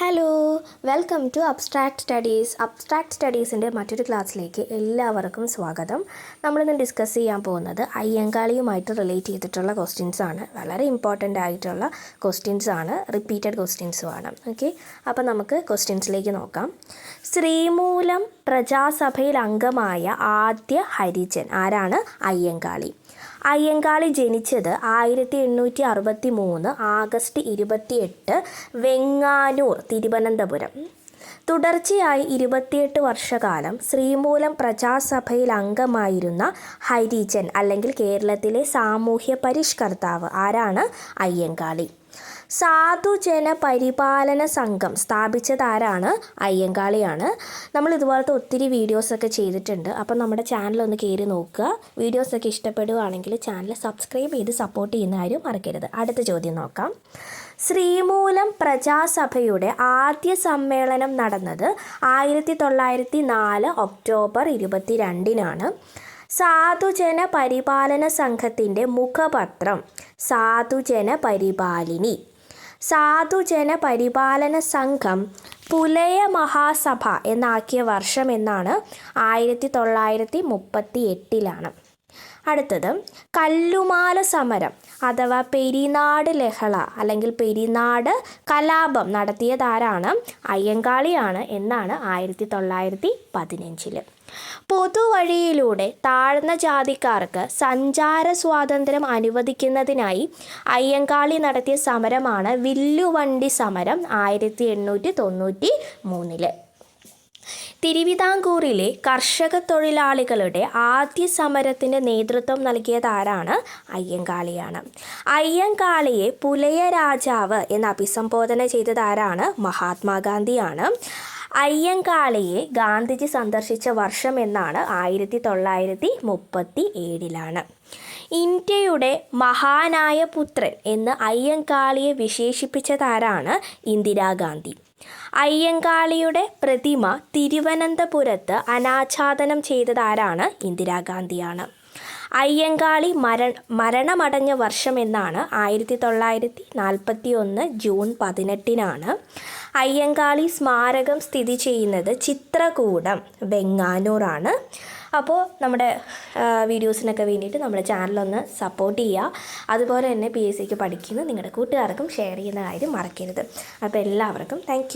Hello welcome to abstract studies abstract സ്റ്റഡീസിന്റെ മറ്റൊരു ക്ലാസ്സിലേക്ക് എല്ലാവർക്കും സ്വാഗതം. നമ്മളിന്ന് ഡിസ്കസ് ചെയ്യാൻ പോകുന്നത് അയ്യങ്കാളിയുമായിട്ട് റിലേറ്റ് ചെയ്തിട്ടുള്ള ക്വസ്റ്റ്യൻസ് ആണ്. വളരെ ഇമ്പോർട്ടന്റ് ആയിട്ടുള്ള ക്വസ്റ്റ്യൻസ് ആണ് റിപ്പീറ്റഡ് ക്വസ്റ്റ്യൻസും ആണ്. ഓക്കെ അപ്പോൾ നമുക്ക് ക്വസ്റ്റ്യൻസിലേക്ക് നോക്കാം. ശ്രീമൂലം പ്രജാസഭയിൽ അംഗമായ ആദ്യ ഹരിജൻ ആരാണ്? അയ്യങ്കാളി. അയ്യങ്കാളി ജനിച്ചത് ആയിരത്തി എണ്ണൂറ്റി അറുപത്തി മൂന്ന് ആഗസ്റ്റ് ഇരുപത്തിയെട്ട് വെങ്ങാനൂർ തിരുവനന്തപുരം. തുടർച്ചയായി ഇരുപത്തിയെട്ട് വർഷകാലം ശ്രീമൂലം പ്രജാസഭയിൽ അംഗമായിരുന്ന ഹരിജൻ അല്ലെങ്കിൽ കേരളത്തിലെ സാമൂഹ്യ പരിഷ്കർത്താവ് ആരാണ്? അയ്യങ്കാളി. സാധുജന പരിപാലന സംഘം സ്ഥാപിച്ചതാരാണ് അയ്യങ്കാളിയാണ്. നമ്മൾ ഇതുപോലത്തെ ഒത്തിരി വീഡിയോസൊക്കെ ചെയ്തിട്ടുണ്ട്. അപ്പം നമ്മുടെ ചാനൽ ഒന്ന് കയറി നോക്കുക. വീഡിയോസൊക്കെ ഇഷ്ടപ്പെടുകയാണെങ്കിൽ ചാനൽ സബ്സ്ക്രൈബ് ചെയ്ത് സപ്പോർട്ട് ചെയ്യുന്ന ആരും മറക്കരുത്. അടുത്ത ചോദ്യം നോക്കാം. ശ്രീമൂലം പ്രജാസഭയുടെ ആദ്യ സമ്മേളനം നടന്നത് ആയിരത്തി തൊള്ളായിരത്തി നാല് ഒക്ടോബർ ഇരുപത്തി രണ്ടിനാണ് സാധുജന പരിപാലന സംഘത്തിന്റെ മുഖപത്രം സാധുജന പരിപാലിനി. സാധുജന പരിപാലന സംഘം പുലയ മഹാസഭ എന്നാക്കിയ വർഷം എന്നാണ് ആയിരത്തി തൊള്ളായിരത്തി മുപ്പത്തി എട്ടിലാണ് അടുത്തത് കല്ലുമാല സമരം അഥവാ പെരിനാട് ലഹള അല്ലെങ്കിൽ പെരിനാട് കലാപം നടത്തിയതാരാണ് അയ്യങ്കാളിയാണ് എന്നാണ് ആയിരത്തി തൊള്ളായിരത്തി പതിനഞ്ചിൽ പൊതുവഴിയിലൂടെ താഴ്ന്ന ജാതിക്കാർക്ക് സഞ്ചാര സ്വാതന്ത്ര്യം അനുവദിക്കുന്നതിനായി അയ്യങ്കാളി നടത്തിയ സമരമാണ് വില്ലുവണ്ടി സമരം ആയിരത്തി എണ്ണൂറ്റി തൊണ്ണൂറ്റി മൂന്നിൽ തിരുവിതാംകൂറിലെ കർഷക തൊഴിലാളികളുടെ ആദ്യ സമരത്തിന് നേതൃത്വം നൽകിയതാരാണ്? അയ്യങ്കാളിയാണ്. അയ്യങ്കാളിയെ പുലയ രാജാവ് എന്ന് അഭിസംബോധന ചെയ്തതാരാണ്? മഹാത്മാഗാന്ധിയാണ്. അയ്യങ്കാളിയെ ഗാന്ധിജി സന്ദർശിച്ച വർഷം എന്നാണ് ആയിരത്തി തൊള്ളായിരത്തി മുപ്പത്തി ഏഴിലാണ് ഇന്ത്യയുടെ മഹാനായ പുത്രൻ എന്ന് അയ്യങ്കാളിയെ വിശേഷിപ്പിച്ചതാരാണ്? ഇന്ദിരാഗാന്ധി. അയ്യങ്കാളിയുടെ പ്രതിമ തിരുവനന്തപുരത്ത് അനാച്ഛാദനം ചെയ്തതാരാണ് ഇന്ദിരാഗാന്ധിയാണ്. അയ്യങ്കാളി മര മരണമടഞ്ഞ വർഷം എന്നാണ് ആയിരത്തി തൊള്ളായിരത്തി നാൽപ്പത്തി ഒന്ന് ജൂൺ പതിനെട്ടിനാണ് അയ്യങ്കാളി സ്മാരകം സ്ഥിതി ചെയ്യുന്നത് ചിത്രകൂടം വെങ്ങാനൂറാണ്. അപ്പോൾ നമ്മുടെ വീഡിയോസിനൊക്കെ വേണ്ടിയിട്ട് നമ്മുടെ ചാനലൊന്ന് സപ്പോർട്ട് ചെയ്യുക അതുപോലെ തന്നെ പി എസ് സിക്ക് പഠിക്കുന്ന നിങ്ങളുടെ കൂട്ടുകാർക്കും ഷെയർ ചെയ്യുന്ന കാര്യം മറക്കരുത്. അപ്പോൾ എല്ലാവർക്കും താങ്ക്